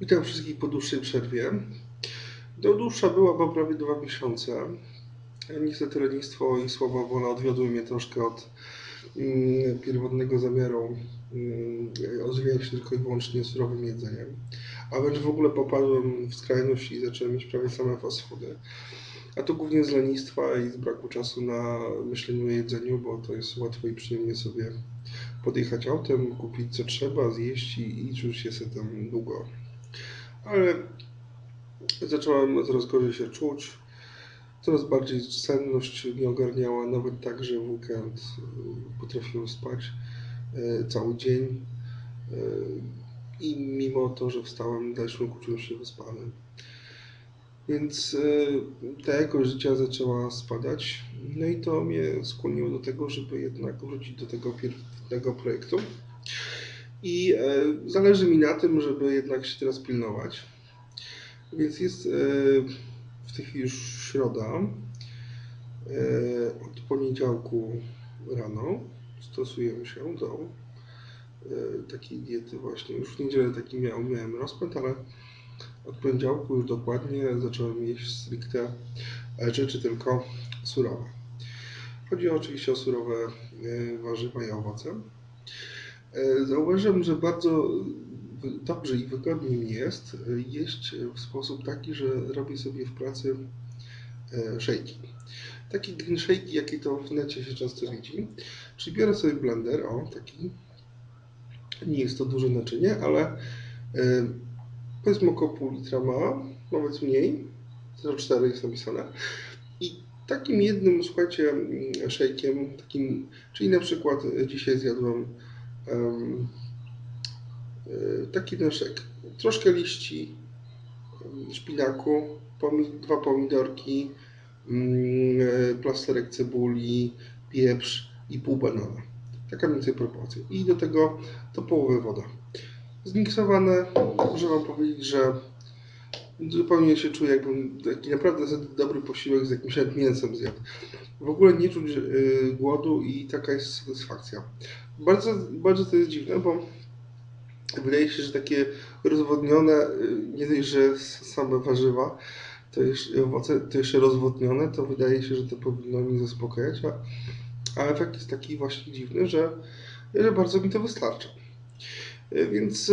Witam wszystkich po dłuższej przerwie. No, dłuższa była, bo prawie dwa miesiące. Niestety lenistwo i słaba wola odwiodły mnie troszkę od mm, pierwotnego zamiaru mm, się tylko i wyłącznie surowym jedzeniem. A wręcz w ogóle popadłem w skrajność i zacząłem mieć prawie same fast foody. A to głównie z lenistwa i z braku czasu na myślenie o jedzeniu, bo to jest łatwo i przyjemnie sobie podjechać autem, kupić co trzeba, zjeść i, czuć się tam długo ale zacząłem coraz gorzej się czuć. Coraz bardziej senność mnie ogarniała, nawet tak, że w weekend y, potrafiłem spać y, cały dzień. Y, I mimo to, że wstałem, dalej czułem się wyspany. Więc ta jakość życia zaczęła spadać. No i to mnie skłoniło do tego, żeby jednak wrócić do tego pierwotnego projektu. I e, zależy mi na tym, żeby jednak się teraz pilnować. Więc jest e, w tej chwili już środa. E, od poniedziałku rano stosujemy się do takiej diety właśnie. Już w niedzielę taki miałem, miałem rozpęd, ale od poniedziałku już dokładnie zacząłem jeść stricte rzeczy tylko surowe. Chodzi oczywiście o surowe warzywa i owoce. E, zauważyłem, że bardzo dobrze i wygodnie mi jest e, jeść w sposób taki, że robię sobie w pracy e, szejki. Taki green shake, jaki to w necie się często widzi. Czyli biorę sobie blender, o taki. Nie jest to duże naczynie, ale powiedzmy około pół litra ma, nawet mniej. 0,4 jest napisane. I takim jednym, słuchajcie, szejkiem, takim, czyli na przykład dzisiaj zjadłem E, taki noszek. Troszkę liści szpinaku, dwa pomidorki, e, plasterek cebuli, pieprz i pół banana. Taka mniej więcej proporcja. I do tego to połowę woda. Zmiksowane, muszę Wam powiedzieć, że zupełnie się czuję, jakbym taki naprawdę dobry posiłek z jakimś mięsem zjadł. W ogóle nie czuć y, głodu i taka jest satysfakcja. Bardzo, bardzo to jest dziwne, bo wydaje się, że takie rozwodnione, y, nie dość, że same warzywa, to jeszcze, owoce, to jeszcze rozwodnione, to wydaje się, że to powinno mi zaspokajać, a, a efekt jest taki właśnie dziwny, że, że bardzo mi to wystarcza. Y, więc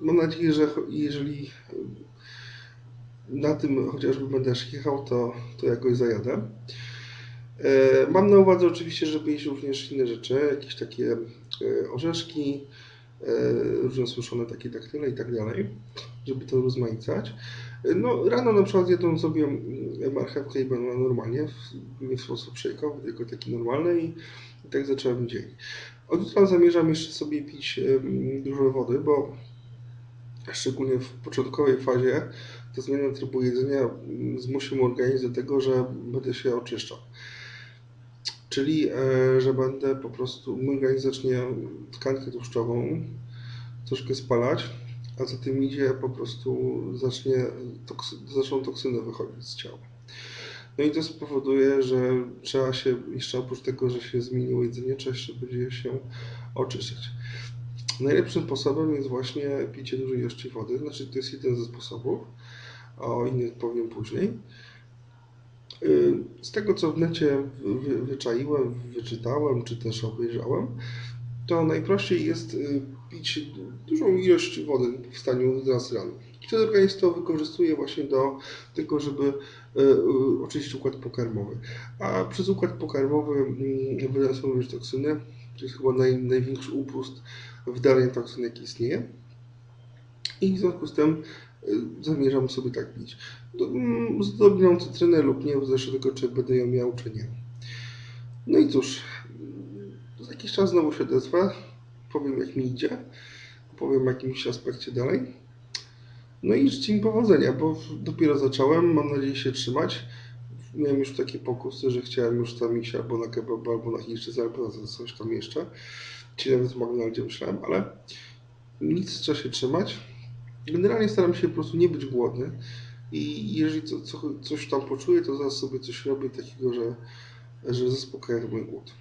mam nadzieję, że jeżeli na tym chociażby będę jechał, to, to jakoś zajadę. E, mam na uwadze oczywiście, żeby jeść również inne rzeczy, jakieś takie e, orzeszki, e, różne suszone takie daktyle i tak dalej, żeby to rozmaicać. No, rano na przykład jadłem sobie mm, marchewkę i banana normalnie, nie w sposób szejkowy, tylko taki normalny i, tak zacząłem dzień. Od jutra zamierzam jeszcze sobie pić dużo wody, bo szczególnie w początkowej fazie to zmiana trybu jedzenia zmusi mój organizm do tego, że będę się oczyszczał. Czyli, e, że będę po prostu, mój organizm zacznie tkankę tłuszczową troszkę spalać, a za tym idzie po prostu zacznie, toksy, zaczną toksyny wychodzić z ciała. No i to spowoduje, że trzeba się, jeszcze oprócz tego, że się zmieniło jedzenie, trzeba jeszcze będzie się oczyszczać. Najlepszym sposobem jest właśnie picie dużej ilości wody, znaczy to jest jeden ze sposobów, o innych powiem później. Y, z tego, co w necie wyczaiłem, wyczytałem, czy też obejrzałem, to najprościej jest y, pić dużą ilość wody w staniu. I wtedy organizm to wykorzystuje właśnie do tego, żeby y, oczyścić układ pokarmowy. A przez układ pokarmowy mm, wydają również toksyny, to jest chyba naj, największy upust wydalenia toksyn, jaki istnieje. I w związku z tym zamierzam sobie tak pić. Mm, z odrobiną cytrynę lub nie, zależy tego, czy będę ją miał, czy nie. No i cóż, za jakiś czas znowu się odezwę, powiem jak mi idzie, powiem jakimś aspekcie dalej. No i życzę mi powodzenia, bo dopiero zacząłem, mam nadzieję się trzymać. Miałem już takie pokusy, że chciałem już tam iść albo na kebab, albo na chińszczyznę, albo na coś tam jeszcze. Czy nawet w McDonaldzie myślałem, ale nic trzeba się trzymać. Generalnie staram się po prostu nie być głodny i jeżeli co, co, coś tam poczuję, to zaraz sobie coś robię takiego, że, że zaspokaja mój głód.